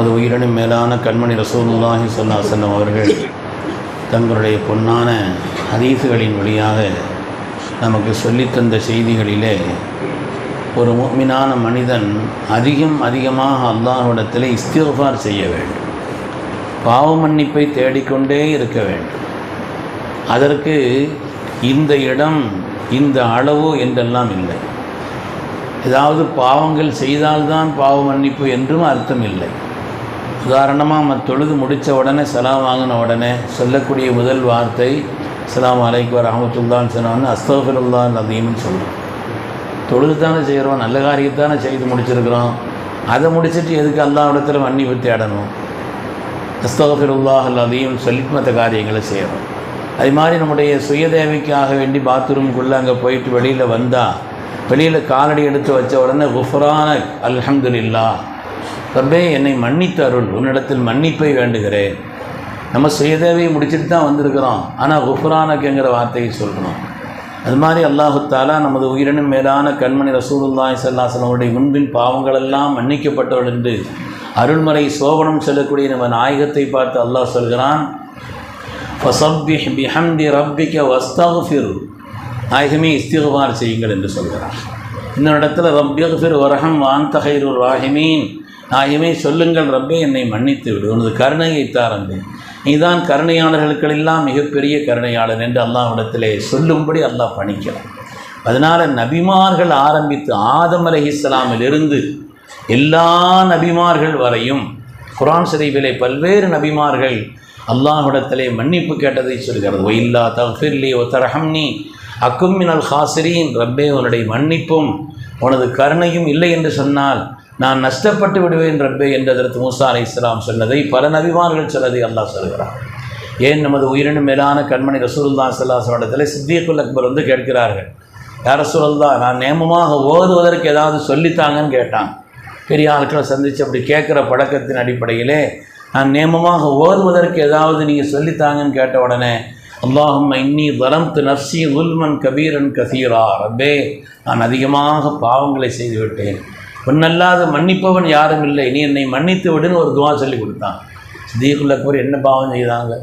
நமது உயிரினும் மேலான கண்மணி ரசூலுல்லாஹி சொல்லாசல்லம் அவர்கள் தங்களுடைய பொன்னான ஹதீசுகளின் வழியாக நமக்கு சொல்லித்தந்த செய்திகளிலே ஒரு மீனான மனிதன் அதிகம் அதிகமாக அல்லாஹிடத்தில் இஸ்திஃபார் செய்ய வேண்டும். பாவ மன்னிப்பை தேடிக்கொண்டே இருக்க வேண்டும். அதற்கு இந்த இடம் இந்த அளவு என்றெல்லாம் இல்லை. ஏதாவது பாவங்கள் செய்தால்தான் பாவ மன்னிப்பு என்றும் அர்த்தம் இல்லை. உதாரணமாக நம்ம தொழுது முடித்த உடனே சலாம் வாங்கின உடனே சொல்லக்கூடிய முதல் வார்த்தை சலாம் அலைக்கு வர வரஹமத்துல்லான்னு சொன்னான்னு அஸ்தஃபிருல்லா நதீம்னு சொல்கிறோம் தொழுது தானே செய்கிறோம் நல்ல காரியத்தானே செய்து முடிச்சிருக்கிறோம். அதை முடிச்சிட்டு எதுக்கு அல்லாவிடத்தில் மன்னிப்பு தேடணும்? அஸ்தஃபிருல்லாஹ் அதையும் சொல்லிட்டு மற்ற காரியங்களை செய்கிறோம் அது மாதிரி நம்முடைய சுயதேவைக்காக வேண்டி பாத்ரூம்குள்ளே அங்கே போயிட்டு வெளியில் வந்தால் வெளியில் காலடி எடுத்து வச்ச உடனே குஃப்ரான அல்ஹம்துலில்லா ரப்பே என்னை மன்னித்து அருள் உன்னிடத்தில் மன்னிப்பை வேண்டுகிறேன். நம்ம சுயதேவையை முடிச்சுட்டு தான் வந்திருக்கிறோம். ஆனால் குஃப்ரானக்குங்கிற வார்த்தையை சொல்லணும் அது மாதிரி அல்லாஹுத்தாலா நமது உயிரினும் மேலான கண்மணி ரசூலுல்லாய் சல்லாசனமுடைய முன்பின் பாவங்களெல்லாம் மன்னிக்கப்பட்டவள் என்று அருள்மறை சோபனம் செல்லக்கூடிய நம்ம நாயகத்தை பார்த்து அல்லாஹ் சொல்கிறான் ஃபசப்பிஹ் பிஹம்தி ரப்பிக்க வஸ்தகுஃபிர் நாயகமே இஸ்திகுபார் செய்யுங்கள் என்று சொல்கிறான். இன்னொரு இடத்துல ரப்பியகுஃபிர் வரஹம் வான் தகைரு ராஹிமீன். நாயகமே சொல்லுங்கள் ரப்பே என்னை மன்னித்து விடு. உனது கருணையை தாரந்தேன் நீதான் கருணையாளர்களுக்கெல்லாம் மிகப்பெரிய கருணையாளர் என்று அல்லாஹ்விடத்திலே சொல்லும்படி அல்லாஹ் பணிக்கிறான். அதனால் நபிமார்கள் ஆரம்பித்து ஆதம் அலஹிஸ்லாமிலிருந்து எல்லா நபிமார்கள் வரையும் குரான் ஷரீஃபிலே பல்வேறு நபிமார்கள் அல்லாஹ்விடத்திலே மன்னிப்பு கேட்டதை சொல்கிறது. ஒயில்லா தஃபிர்லி ஒ தரஹம்னி அக்கும் மினல் ஹாசிரீன் ரப்பே உன்னுடைய மன்னிப்பும் உனது கருணையும் இல்லை என்று சொன்னால் நான் நஷ்டப்பட்டு விடுவேன் ரப்பே என்றதற்கு மூசா அலை இஸ்லாம் சொன்னதை பல நபிமார்கள் சொன்னதை அல்லாஹ் சொல்கிறார் ஏன் நமது உயிரினும் மேலான கண்மணி ரசூலுல்லா சல்லாஹிடத்தில் சித்தியக்குல் அக்பர் வந்து கேட்கிறார்கள். யார் ரசூலுல்லா நான் நேமமாக ஓதுவதற்கு ஏதாவது சொல்லித்தாங்கன்னு கேட்டான். பெரிய ஆட்களை சந்தித்து அப்படி கேட்குற பழக்கத்தின் அடிப்படையிலே நான் நேமமாக ஓதுவதற்கு ஏதாவது நீங்கள் சொல்லித்தாங்கன்னு கேட்ட உடனே அல்லாஹும் இன்னி வரம்து நர்சி உல்மன் கபீரன் கசீரா. ரப்பே நான் அதிகமாக பாவங்களை செய்துவிட்டேன். உன்னல்லாத மன்னிப்பவன் யாரும் இல்லை. நீ என்னை மன்னித்து விடுன்னு ஒரு துவா சொல்லி கொடுத்தான். சித்தீகுல் அக்பர் என்ன பாவம் செய்தாங்க?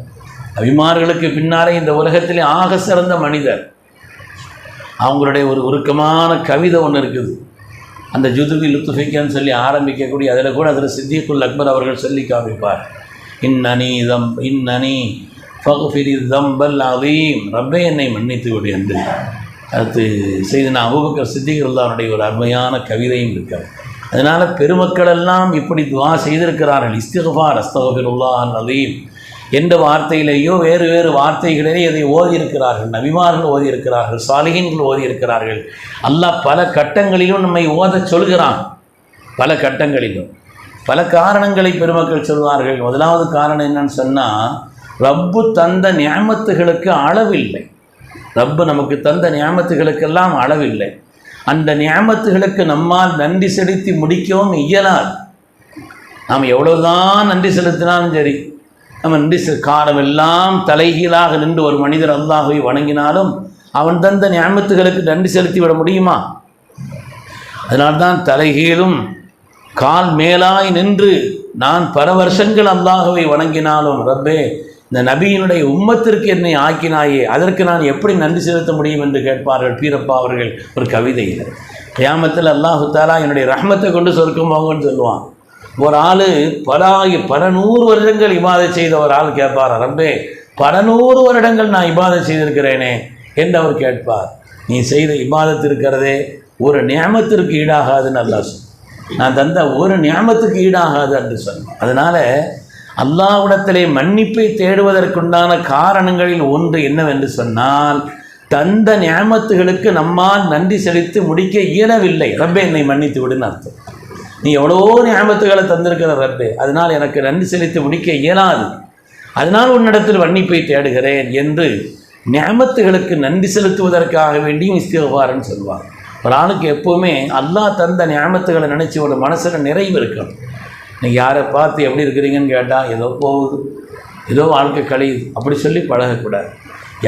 அபிமார்களுக்கு பின்னாலே இந்த உலகத்திலே ஆக சிறந்த மனிதர். அவங்களுடைய ஒரு உருக்கமான கவிதை ஒன்று இருக்குது. அந்த ஜுதுபி லுத்துஃபிக்கன்னு சொல்லி ஆரம்பிக்கக்கூடிய அதில் கூட அதில் சித்திகுல் அக்பர் அவர்கள் சொல்லி காமிப்பார். இன்னனி தம் இன்னனி ஃபகுஃபிரி தம்பல் அதீம் ரப்பே என்னை மன்னித்து விடு என்று. அடுத்து செய்தனா அபுபக்கர் சித்திகுல்லாருடைய ஒரு அருமையான கவிதையும் இருக்கிறது அதனால் பெருமக்கள் எல்லாம் இப்படி துவா செய்திருக்கிறார்கள். இஸ்திகுபார் அஸ்தகபிருல்லா அதீம் என்ற வார்த்தையிலேயோ வேறு வேறு வார்த்தைகளிலே இதை ஓதியிருக்கிறார்கள். நபிமார்கள் ஓதியிருக்கிறார்கள் சாலிகின்கள் ஓதியிருக்கிறார்கள். அல்லாஹ் பல கட்டங்களிலும் நம்மை ஓதச் சொல்கிறான். பல கட்டங்களிலும். பல காரணங்களை பெருமக்கள் சொல்வார்கள். முதலாவது காரணம் என்னன்னு சொன்னால் ரப்பு தந்த நியமத்துகளுக்கு அளவில்லை. ரப்பு நமக்கு தந்த நியாமத்துகளுக்கெல்லாம் அளவில்லை. அந்த நியாமத்துகளுக்கு நம்மால் நன்றி செலுத்தி முடிக்கவும் இயலாது. நாம் எவ்வளோதான் நன்றி செலுத்தினாலும் சரி நம்ம நன்றி காலம் எல்லாம் தலைகீழாக நின்று ஒரு மனிதர் அல்லாஹை வணங்கினாலும் அவன் தந்த ஞாபகத்துகளுக்கு நன்றி செலுத்தி விட முடியுமா? அதனால்தான் தலைகீழும் கால் மேலாய் நின்று நான் பல வருஷங்கள் அல்லாஹவை வணங்கினாலும் ரப்பே இந்த நபியினுடைய உம்மத்திற்கு என்னை ஆக்கினாயே அதற்கு நான் எப்படி நன்றி செலுத்த முடியும் என்று கேட்பார்கள் பீரப்பா அவர்கள் ஒரு கவிதையில். கியாமத்தில் அல்லாஹு தாலா என்னுடைய ரஹ்மத்தை கொண்டு சொர்க்கம் போங்கன்னு சொல்லுவான். ஒரு ஆள் பல பல நூறு வருடங்கள் இபாதை செய்த ஒரு ஆள் கேட்பார் ரப்பே பல நூறு வருடங்கள் நான் இபாதை செய்திருக்கிறேனே என்று அவர் கேட்பார். நீ செய்த இபாதத்திருக்கிறதே ஒரு நியமத்திற்கு ஈடாகாதுன்னு அல்லாஹ் சொன்னான். நான் தந்த ஒரு நியமத்துக்கு ஈடாகாது என்று சொன்னேன். அதனால் அல்லாவிடத்திலே மன்னிப்பை தேடுவதற்குண்டான காரணங்களில் ஒன்று என்னவென்று சொன்னால் தந்த நியமத்துகளுக்கு நம்மால் நன்றி செலுத்தி முடிக்க இயலவில்லை. ரப்பே என்னை மன்னித்து விடுன்னு அர்த்தம். நீ எவ்வளோ ஞாபகத்துகளை தந்திருக்கிற ரப்பே அதனால் எனக்கு நன்றி செலுத்தி முடிக்க இயலாது. அதனால் உன்னிடத்தில் மன்னிப்பை தேடுகிறேன் என்று ஞாபகத்துகளுக்கு நன்றி செலுத்துவதற்காக வேண்டியும் இஸ்திகபாரன்னு சொல்லுவாங்க ஒரு ஆளுக்கு எப்போவுமே அல்லாஹ் தந்த ஞாபகத்துகளை நினச்சி ஒரு மனசில் நிறைவு இருக்கணும். நீங்கள் யாரை பார்த்து எப்படி இருக்கிறீங்கன்னு கேட்டால் ஏதோ போகுது. ஏதோ வாழ்க்கை கழியுது. அப்படி சொல்லி பழகக்கூடாது.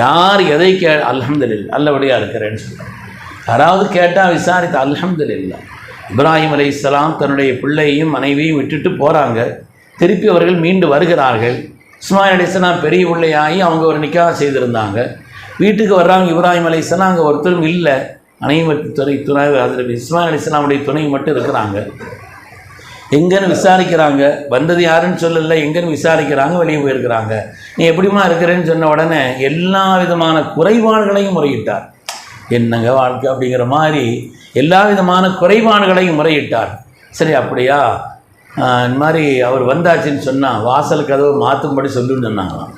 யார் எதை கே அல்ஹம்துலில்லாஹ் நல்லபடியாக இருக்கிறேன்னு சொல்கிறேன் யாராவது கேட்டால் விசாரித்து அல்ஹம்துலில்லாஹ் இப்ராஹிம் அலைஹிஸ்ஸலாம் தன்னுடைய பிள்ளையையும் மனைவியும் விட்டுட்டு போகிறாங்க திருப்பி அவர்கள் மீண்டு வருகிறார்கள். இஸ்மாயில் அலிஸ்லாம் பெரிய பிள்ளையாகி அவங்க ஒரு நிக்காக செய்திருந்தாங்க. வீட்டுக்கு வர்றாங்க இப்ராஹிம் அலிஸ்லாம் அங்கே ஒருத்தரும் இல்லை. அனைவரும் துணை துணை அதில் இஸ்மாயில் அலிஸ்லாமுடைய துணை மட்டும் இருக்கிறாங்க. எங்கன்னு விசாரிக்கிறாங்க. வந்தது யாருன்னு சொல்லல எங்கன்னு விசாரிக்கிறாங்க வெளியே போயிருக்கிறாங்க. நீ எப்படிம்மா இருக்கிறேன்னு சொன்ன உடனே எல்லா விதமான குறைபாடுகளையும் முறையிட்டார். என்னங்க வாழ்க்கை அப்படிங்கிற மாதிரி எல்லா விதமான குறைபாடுகளையும் முறையிட்டார். சரி அப்படியா? இந்த மாதிரி அவர் வந்தாச்சுன்னு சொன்னால் வாசல் கதவு மாற்றும்படி சொல்லுன்னு சொன்னாங்களாம்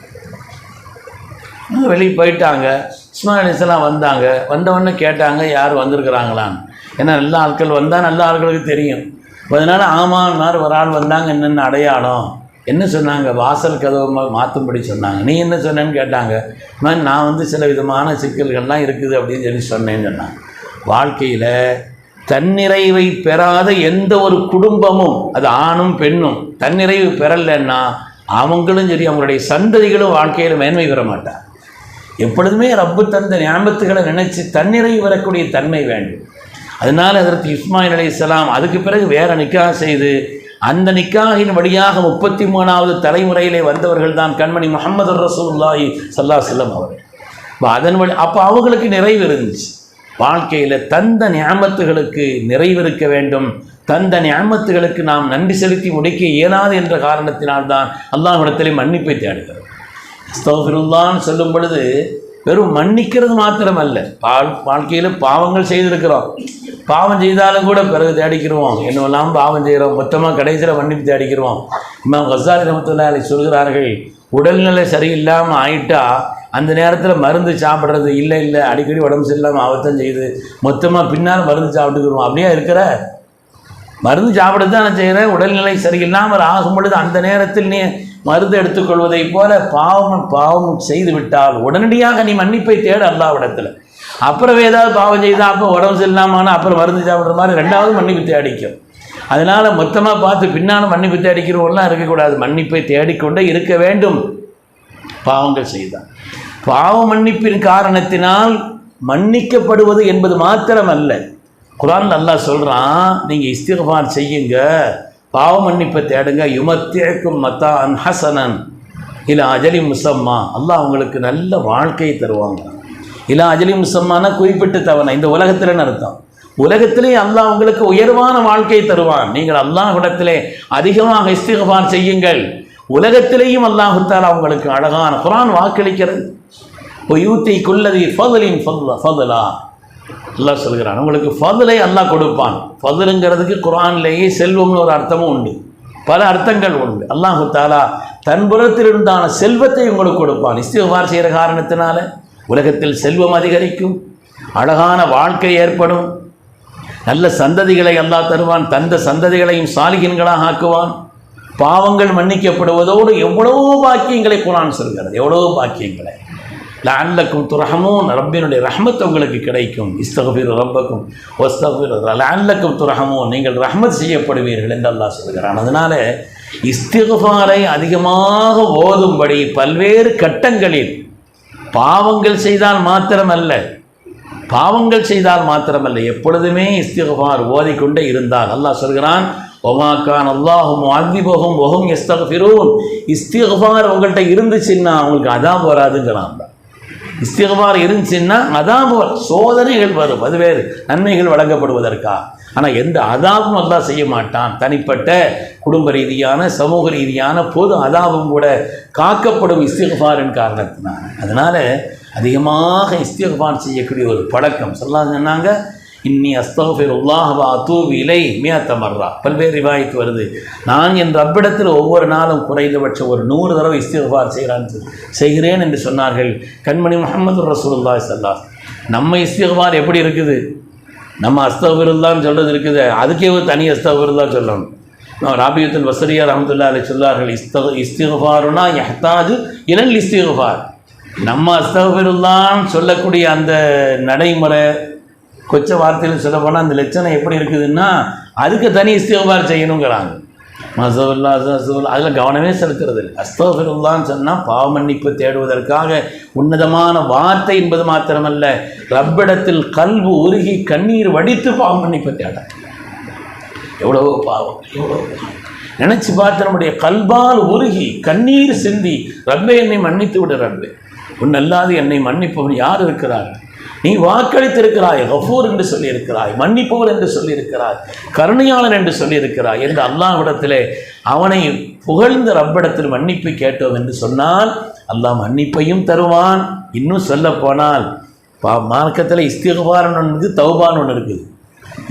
வெளியே போயிட்டாங்க. இஸ்மாயில் வந்தாங்க. வந்தவொடனே கேட்டாங்க யார் வந்திருக்கிறாங்களான்னு. ஏன்னா நல்ல ஆட்கள் வந்தால் நல்ல ஆட்களுக்கு தெரியும். அதனால் ஆமான்னார் ஒரு ஆள் வந்தாங்க என்னென்ன அடையாளம்? என்ன சொன்னாங்க? வாசல் கதவை மாற்றும்படி சொன்னாங்க. நீ என்ன சொன்னேன்னு கேட்டாங்க. "அம்மா, நான் வந்து சில விதமான சிக்கல்கள்லாம் இருக்குது அப்படின்னு சொல்லி சொன்னேன்னு சொன்னாங்க. வாழ்க்கையில் தன்னிறைவை பெறாத எந்த ஒரு குடும்பமும் அது ஆணும் பெண்ணும் தன்னிறைவு பெறலைன்னா அவங்களும் சரி அவங்களுடைய சந்ததிகளும் வாழ்க்கையில் மேன்மை பெற மாட்டார் எப்பொழுதுமே ரப்பு தந்த ஞாபகத்துகளை நினைச்சு தன்னிறைவு வரக்கூடிய தன்மை வேண்டும். அதனால் அதற்கு இஸ்மாயில் அலைஹிஸ்ஸலாம் அதுக்கு பிறகு வேற நிக்கா செய்து அந்த நிக்காகின் வழியாக முப்பத்தி மூணாவது தலைமுறையிலே வந்தவர்கள் தான் கண்மணி முகமது ரசூல்லாஹி சல்லா செல்லம் அவர்கள். இப்போ அதன் வழி அப்போ அவங்களுக்கு நிறைவு இருந்துச்சு. வாழ்க்கையில் தந்த ஞாபகத்துகளுக்கு நிறைவு இருக்க வேண்டும். தந்த ஞாபகத்துகளுக்கு நாம் நன்றி செலுத்தி முடிக்க இயலாது என்ற காரணத்தினால்தான் அல்லாஹ்விடத்திலே மன்னிப்பை தேடுகிறோம் அஸ்தகுல்லான்னு சொல்லும் பொழுது வெறும் மன்னிக்கிறது மாத்திரம் பால் வாழ்க்கையில் பாவங்கள் செய்திருக்கிறோம். பாவம் செய்தாலும் கூட பிறகு தேடிக்கிறோம் என்னவெல்லாம் பாவம் செய்கிறோம்? மொத்தமாக கடைசியில் மன்னிப்பு தேடிக்கிறோம் இமாம் கசாரி ரமத்துல்லாலை சொல்கிறார்கள் உடல்நிலை சரியில்லாமல் ஆயிட்டா அந்த நேரத்தில் மருந்து சாப்பிட்றது இல்லை இல்லை. அடிக்கடி உடம்பு சரியில்லாமல் ஆபத்தம் செய்யுது. மொத்தமாக பின்னால் மருந்து சாப்பிட்டுக்கிறோம் அப்படியே இருக்கிற? மருந்து சாப்பிட தான் நான் செய்கிறேன் உடல்நிலை சரியில்லாமல் ஆகும் பொழுது அந்த நேரத்தில் நீ மருந்து எடுத்துக்கொள்வதைப் போல பாவம் பாவம் செய்து விட்டால் உடனடியாக நீ மன்னிப்பை தேட அல்லாவிடத்தில் அப்புறம் ஏதாவது பாவம் செய்தால் அப்போ உடம்பு சரியில்லாமல் அப்புறம் மருந்து சாப்பிட்ற மாதிரி ரெண்டாவது மன்னிப்பு தேடிக்கும். அதனால் மொத்தமாக பார்த்து பின்னால் மன்னிப்பு தேடிக்கிறவங்களாம் இருக்கக்கூடாது. மன்னிப்பை தேடிக்கொண்டே இருக்க வேண்டும். பாவங்கள் செய்தால். பாவ மன்னிப்பின் காரணத்தினால் மன்னிக்கப்படுவது என்பது மாத்திரமல்ல. குரான் நல்லா சொல்கிறான் நீங்கள் இஸ்திகபார் செய்யுங்க. பாவ மன்னிப்பை தேடுங்க. யுமத்தேக்கும் மத்தா அன் ஹசனன். இல்லை அஜலி முசம்மா. அல்லாஹ் அவங்களுக்கு நல்ல வாழ்க்கையை தருவாங்க. இல்லை அஜலி முசம்மானா குறிப்பிட்டு தவணை. இந்த உலகத்தில்னு அர்த்தம்? உலகத்திலே அல்லாஹ் உங்களுக்கு உயர்வான வாழ்க்கையை தருவான். நீங்கள் அல்லாஹிடத்திலே அதிகமாக இஸ்திகபார் செய்யுங்கள். உலகத்திலேயும் அல்லாஹுத்தால் அவங்களுக்கு அழகான குரான் வாக்களிக்கிறது யூத்தி குல்லதி ஃபதலின் ஃபதுலா ஃபதுலா. அல்லாஹ் சொல்கிறான் உங்களுக்கு ஃபதுலை அல்லாஹ் கொடுப்பான். ஃபதுலுங்கிறதுக்கு குரான்லேயே செல்வம்னு ஒரு அர்த்தமும் உண்டு. பல அர்த்தங்கள் உண்டு. அல்லாஹு தாலா தன் புறத்திலிருந்தான செல்வத்தை உங்களுக்கு கொடுப்பான். இஸ்திகார் செய்கிற காரணத்தினால உலகத்தில் செல்வம் அதிகரிக்கும் அழகான வாழ்க்கை ஏற்படும். நல்ல சந்ததிகளை அல்லாஹ் தருவான். தந்த சந்ததிகளையும் சாலிகின்களாக ஆக்குவான். பாவங்கள் மன்னிக்கப்படுவதோடு எவ்வளவோ பாக்கியங்களை குரான் சொல்கிறது. எவ்வளவோ பாக்கியங்களை. லஅல்லக்கும் துரஹமூன் ரப்பினுடைய ரஹ்மத் உங்களுக்கு கிடைக்கும். இஸ்தகபீர் ரப்பக்கும் ஒஸ்தகபீர் லஅல்லக்கும் துரஹமூன் நீங்கள் ரஹ்மத் செய்யப்படுவீர்கள் என்று அல்லாஹ் சொல்கிறான். அதனால இஸ்திகுஃபாரை அதிகமாக ஓதும்படி பல்வேறு கட்டங்களில் பாவங்கள் செய்தால் மாத்திரமல்ல பாவங்கள் செய்தால் மாத்திரமல்ல எப்பொழுதுமே இஸ்திகுஃபார் ஓதிக்கொண்டே இருந்தால். அல்லாஹ் சொல்கிறான் ஒமாக்கான் அல்லாஹும் அதிபகும் ஒஹும் இஸ்தகஃபிரூன் இஸ்திகுஃபார் உங்கள்கிட்ட இருந்துச்சுன்னா அவங்களுக்கு அதான் வராதுங்கிறான் தான் இஸ்திகபார் இருந்துச்சுன்னா அதாபு சோதனைகள் வரும். அது வேறு. நன்மைகள் வழங்கப்படுவதற்கா? ஆனால் எந்த அதாபும் அல்லா செய்ய மாட்டான். தனிப்பட்ட குடும்ப ரீதியான சமூக ரீதியான பொது அதாபும் கூட காக்கப்படும் இஸ்திகபாரின் காரணத்தினால. அதனால் அதிகமாக இஸ்திகபார் செய்யக்கூடிய ஒரு பழக்கம். சொல்லலாம் சொன்னாங்க இன்னி அஸ்தகஃபிர் உல்லாஹவா தூவி இலை மியாத்தமர்ரா பல்வேறு ரிவாயத்து வருது. நான் என் ரப்பிடத்தில் ஒவ்வொரு நாளும் குறைந்தபட்சம் ஒரு நூறு தடவை இஸ்திஃபார் செய்கிறான் செய்கிறேன் என்று சொன்னார்கள் கண்மணி முகமது ரசூல்லா சல்லா நம்ம இஸ்திஃபார் எப்படி இருக்குது? நம்ம அஸ்தகபிருல்லான்னு சொல்கிறது இருக்குது. அதுக்கே ஒரு தனி அஸ்தகபிருல்லா சொல்லணும். ராபியத்துல் வசரியா ரஹமத்துல்லா அலி சொல்லார்கள் இஸ்தக இஸ்திஃபாருனா எஹ்தாஜு இனல் இஸ்திஃபார் நம்ம அஸ்தகபிருல்லான்னு சொல்லக்கூடிய அந்த நடைமுறை கொச்ச வார்த்தையில் சொல்ல போனால் அந்த லட்சணம் எப்படி இருக்குதுன்னா அதுக்கு தனி இஸ்திகபார் செய்யணுங்கிறாங்க. மசவுல்லா அசவுல்லா அதில் கவனமே செலுத்துறது இல்லை அஸ்தோஃபிருல்லான்னு சொன்னால் பாவ மன்னிப்பு தேடுவதற்காக உன்னதமான வார்த்தை என்பது மாத்திரமல்ல ரப்பிடத்தில் கல்வு உருகி கண்ணீர் வடித்து பாவ மன்னிப்பு தேட எவ்வளவோ பாவம் எவ்வளோ பாவம். நினைச்சு பார்த்து நம்முடைய கல்பால் உருகி கண்ணீர் சிந்தி ரப்பை என்னை மன்னித்து விடு ரப்பே. உன்னல்லாது என்னை மன்னிப்பவன் யார் இருக்கிறார்கள்? நீ வாக்களித்திருக்கிறாய் ஹஃபூர் என்று சொல்லியிருக்கிறாய் மன்னிப்பவர் என்று சொல்லியிருக்கிறாய் கருணையாளன் என்று சொல்லியிருக்கிறாய் என்று அல்லாஹ்விடத்திலே அவனை புகழ்ந்த ரப்பிடத்தில் மன்னிப்பு கேட்டோம் என்று சொன்னால் அல்லாஹ் மன்னிப்பையும் தருவான். இன்னும் சொல்ல போனால் பா மார்க்கத்தில் இஸ்திகபாரன் ஒன்று இருக்குது தௌபான் ஒன்று இருக்குது.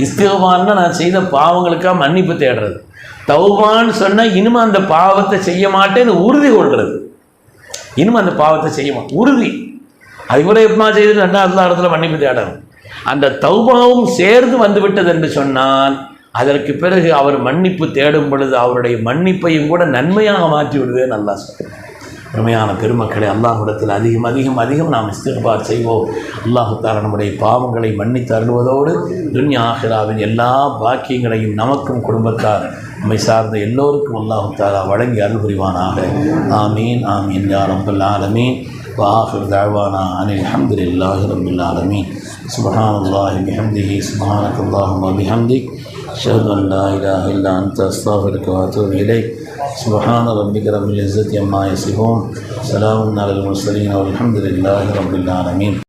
இஸ்திகபான்னா நான் செய்த பாவங்களுக்காக மன்னிப்பு தேடுறது. தௌபான்னு சொன்னால் இனிமே அந்த பாவத்தை செய்ய மாட்டேன்னு உறுதி கொள்வது இனிமே அந்த பாவத்தை செய்ய மாட்டேன் உறுதி. அது கூட எப்பமா செய்து ரெண்டாவது இடத்துல மன்னிப்பு தேடணும் அந்த தௌபாவும் சேர்ந்து வந்து விட்டது என்று சொன்னால் அதற்கு பிறகு அவர் மன்னிப்பு தேடும் பொழுது அவருடைய மன்னிப்பையும் கூட நன்மையாக மாற்றி விடுவேன் நல்லா சொல்கிறேன் உண்மையான பெருமக்களை அல்லாஹிடத்தில் அதிகம் அதிகம் அதிகம் நாம் இஸ்திர்பார் செய்வோம். அல்லாஹுத்தார நம்முடைய பாவங்களை மன்னித்து அருள்வதோடு துன்யா ஆஹிராவின் எல்லா பாக்கியங்களையும் நமக்கும் குடும்பத்தார் நம்மை சார்ந்த எல்லோருக்கும் அல்லாஹு வழங்கி அருள் புரிவானாக. ஆமீன் ஆமீன் யா ரப்பல் ஆலமீன். وآخر دعوانا أن الحمد لله رب العالمين. سبحان الله بحمده سبحانك اللهم وبحمدك أشهد أن لا إله إلا أنت أستغفرك وأتوب إليك. سبحان ربك رب العزة عما يصفون. سلام على المرسلين والحمد لله رب العالمين.